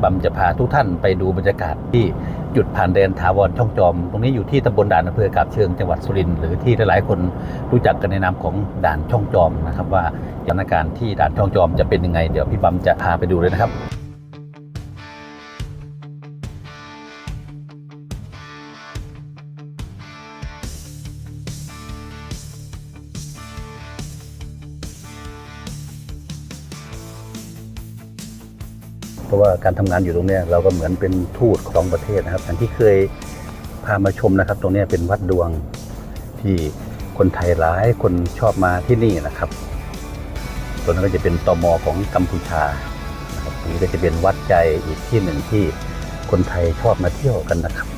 พี่บำจะพาทุกท่านไปดูบรรยากาศที่จุดผ่านแดนถาวรช่องจอม ตรงนี้อยู่ที่ตำบลด่านอำเภอกาบเชิงจังหวัดสุรินทร์หรือที่หลายๆคนรู้จักกันในนามของด่านช่องจอมนะครับว่าสถานการณ์ที่ด่านช่องจอมจะเป็นยังไง เดี๋ยวพี่บำจะพาไปดูเลยนะครับ เพราะว่าการทำงานอยู่ตรงนี้เราก็เหมือนเป็นทูตของประเทศนะครับอย่างที่เคยพามาชมนะครับ ตรงนี้เป็นวัดดวงที่คนไทยหลายคนชอบมาที่นี่นะครับตัวนั้นก็จะเป็นตมของกัมพูชานะครับตรงนี้ก็จะเป็นวัดใจอีกที่หนึ่งที่คนไทยชอบมาเที่ยวกันนะครับ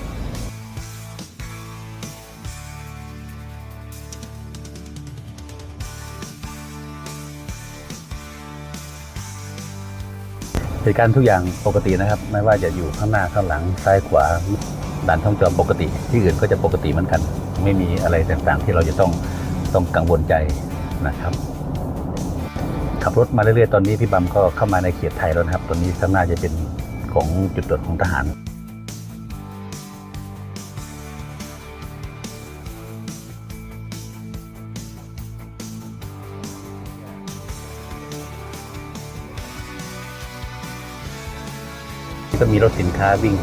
เหตุการณ์ทุกอย่างปกตินะครับ ไม่ว่าจะอยู่ข้างหน้าข้างหลังซ้ายขวาด่านท่องจอมปกติ ที่อื่นก็จะปกติเหมือนกัน ไม่มีอะไรต่างๆ ที่เราจะต้องต้องกังวลใจนะครับ ขับรถมาเรื่อยๆตอนนี้พี่บัมก็เข้ามาในเขตไทยแล้วนะครับ ตอนนี้ข้างหน้าจะเป็นของจุดตรวจของทหาร ก็มีรถสินค้าวิ่ง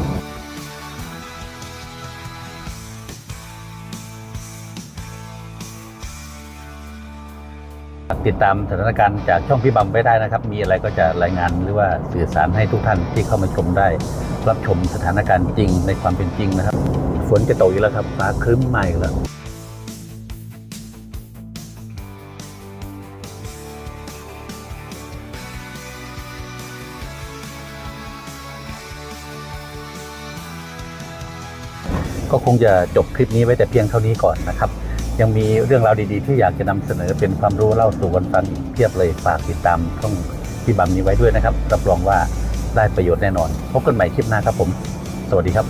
ติดตามสถานการณ์จากช่องพี่บัมไว้ได้นะครับ มีอะไรก็จะรายงานหรือว่าสื่อสารให้ทุกท่านที่เข้ามาชมได้ รับชมสถานการณ์จริงในความเป็นจริงนะครับ ฝนจะตกอีกแล้วครับฟ้าครึ้มมาอีกแล้ว ก็คงจะจบคลิปนี้ไว้แต่เพียงเท่านี้ก่อนนะครับ ยังมีเรื่องราวดีๆ ที่อยากจะนำเสนอเป็นความรู้เล่าสู่กันฟังอีกเพียบเลยฝากติดตามช่องพี่บัมนี้ไว้ด้วยนะครับรับรองว่าได้ประโยชน์แน่นอนพบกันใหม่คลิปหน้าครับผม สวัสดีครับ